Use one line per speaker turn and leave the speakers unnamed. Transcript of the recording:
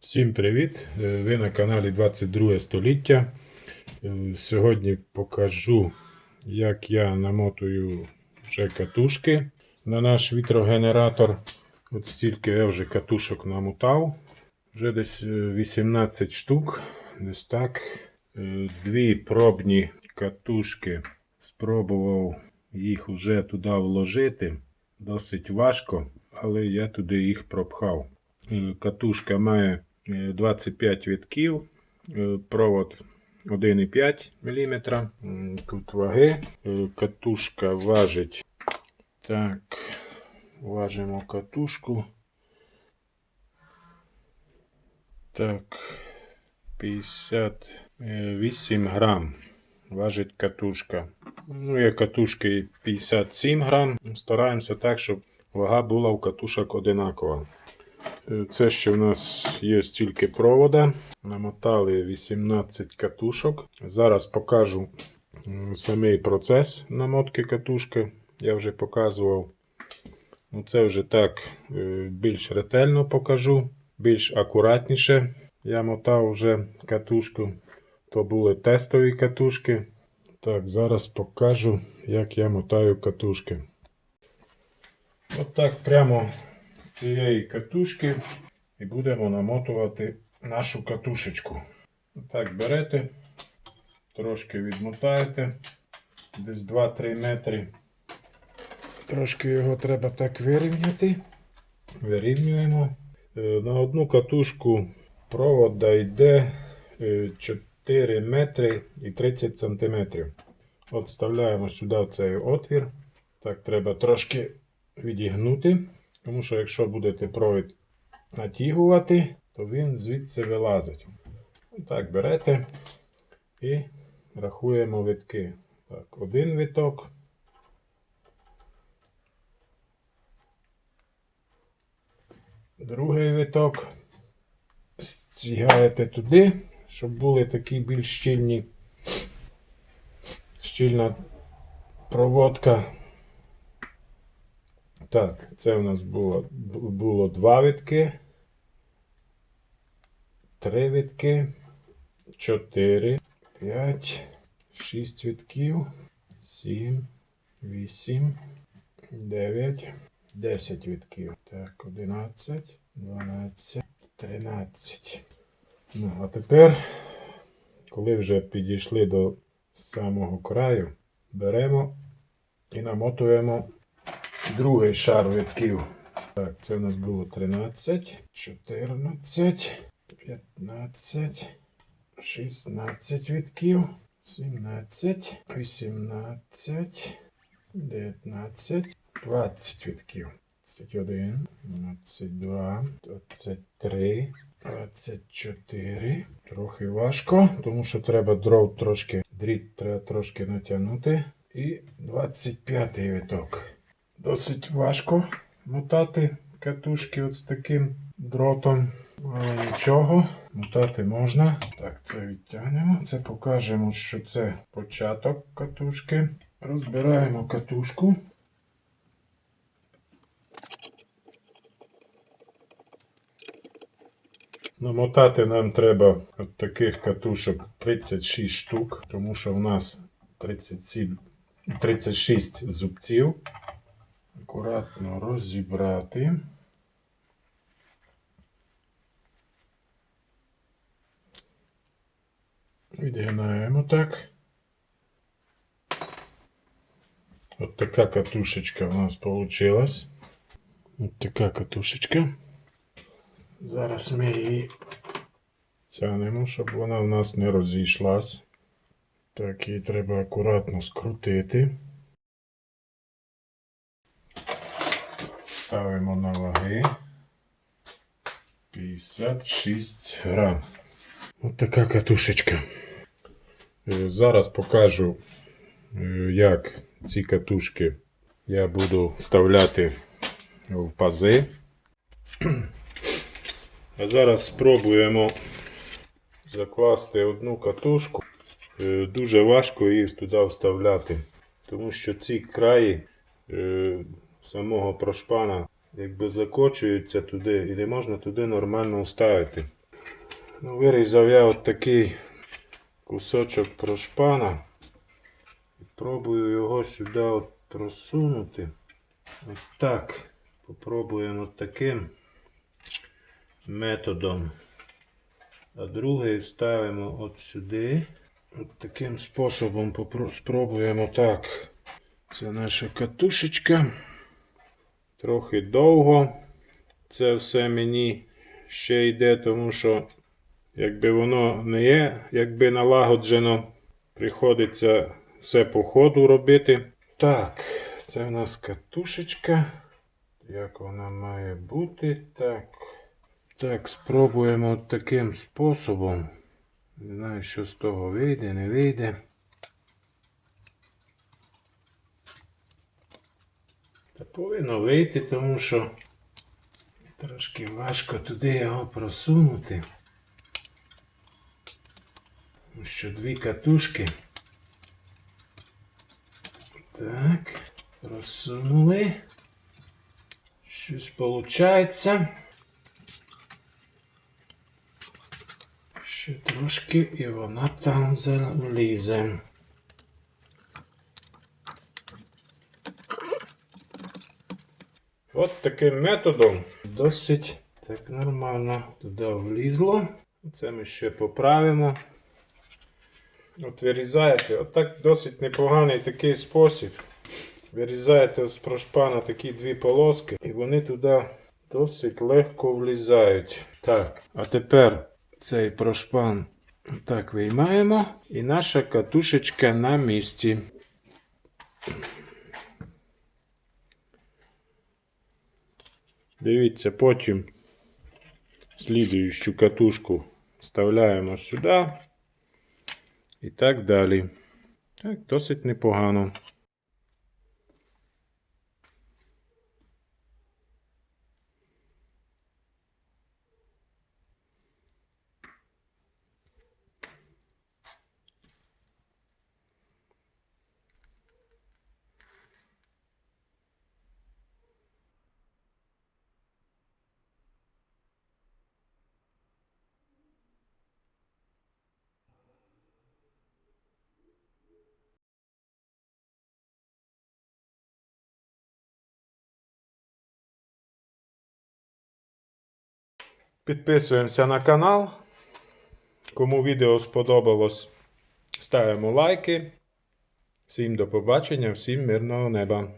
Всім привіт! Е, Ви на каналі 22 століття. Е, Сьогодні покажу, як я намотую вже катушки на наш вітрогенератор. От стільки я вже катушок намотав. Вже десь е, 18 штук. Десь так. Е, Дві пробні катушки. Спробував їх вже туди вложити. Досить важко, але я туди їх пропхав. Е, Катушка має е, 25 вітків, е, провод 1,5 мм. Тут ваги. Е, Катушка важить. Так, важимо катушку. Так, 58 грам важить катушка. Ну, є катушки 57 грам. Стараємося так, щоб вага була у катушок одинакова. Е, Це ще в нас є стільки провода. Намотали 18 катушок. Зараз покажу самий процес намотки катушки. Я вже показував. Ну, Це вже так е, більш ретельно покажу, більш акуратніше. Я мотав вже катушку. То були тестові катушки. Так, зараз покажу, як я мотаю катушки. От прямо цієї катушки і будемо намотувати нашу катушечку. Так, берете, трошки відмотаєте, десь 2-3 метри. Трошки його треба так вирівняти. Вирівнюємо. Е, На одну катушку провода йде е, 4 метри і 30 сантиметрів. От вставляємо сюди цей отвір. Так, треба трошки відігнути. Тому що якщо будете провід натягувати, то він звідси вилазить. Так, берете і рахуємо витки. Так, один виток. Другий виток. Стягаєте туди, щоб були такі більш щільні. Щільна проводка. Так, це у нас було, бу- було два витки. Три витки. Чотири. П'ять. Шість витків. Сім. Вісім. Дев'ять. Десять витків. Так, одинадцять. Дванадцять. Тринадцять. Ну, а тепер, коли вже підійшли до самого краю, беремо і намотуємо другий шар витків. Так, це у нас було 13, 14, 15, 16 витків, 17, 18, 19, 20 витків. 21, 22, 23, 24. Трохи важко, тому що треба дров трошки, дріт треба трошки натягнути. І 25 виток. Досить важко мотати катушки от з таким дротом. Але нічого, мотати можна. Так, це відтягнемо. Це покажемо, що це початок катушки. Розбираємо катушку. Намотати нам треба от таких катушок 36 штук, тому що в нас 37, 36 зубців. Акуратно розібрати. Відгинаємо так. От така катушечка у нас вийшла. От така катушечка. Зараз ми її тягнемо, щоб вона в нас не розійшлась. Так, її треба акуратно скрутити. Ставимо на ваги 56 грам. Ось така катушечка. Е, Зараз покажу, е, як ці катушки я буду вставляти в пази. А зараз спробуємо закласти одну катушку. Е, Дуже важко її туди вставляти, тому що ці краї самого прошпана якби закочуються туди і не можна туди нормально вставити. Ну, вирізав я от такий кусочок прошпана. І пробую його сюди от просунути. От так. Попробуємо таким методом. А другий ставимо от сюди. От таким способом спробуємо так. Це наша катушечка. Трохи довго. Це все мені ще йде, тому що якби воно не є, якби налагоджено, приходиться все по ходу робити. Так, це в нас катушечка. Як вона має бути? Так. Так, спробуємо таким способом. Не знаю, що з того вийде, не вийде. Та повинно вийти, тому що трошки важко туди його просунути. Тому що дві катушки. Так, просунули. Щось виходить. Ще трошки і вона там залізе. От таким методом досить так нормально туди влізло. Це ми ще поправимо. От вирізаєте, отак досить непоганий такий спосіб. Вирізаєте з прошпана такі дві полоски, і вони туди досить легко влізають. Так, а тепер цей прошпан так виймаємо, і наша катушечка на місці. Дивіться, потім слідуючу катушку вставляємо сюди. І так далі. Так, досить непогано. Підписуємося на канал. Кому відео сподобалось, ставимо лайки. Всім до побачення, всім мирного неба.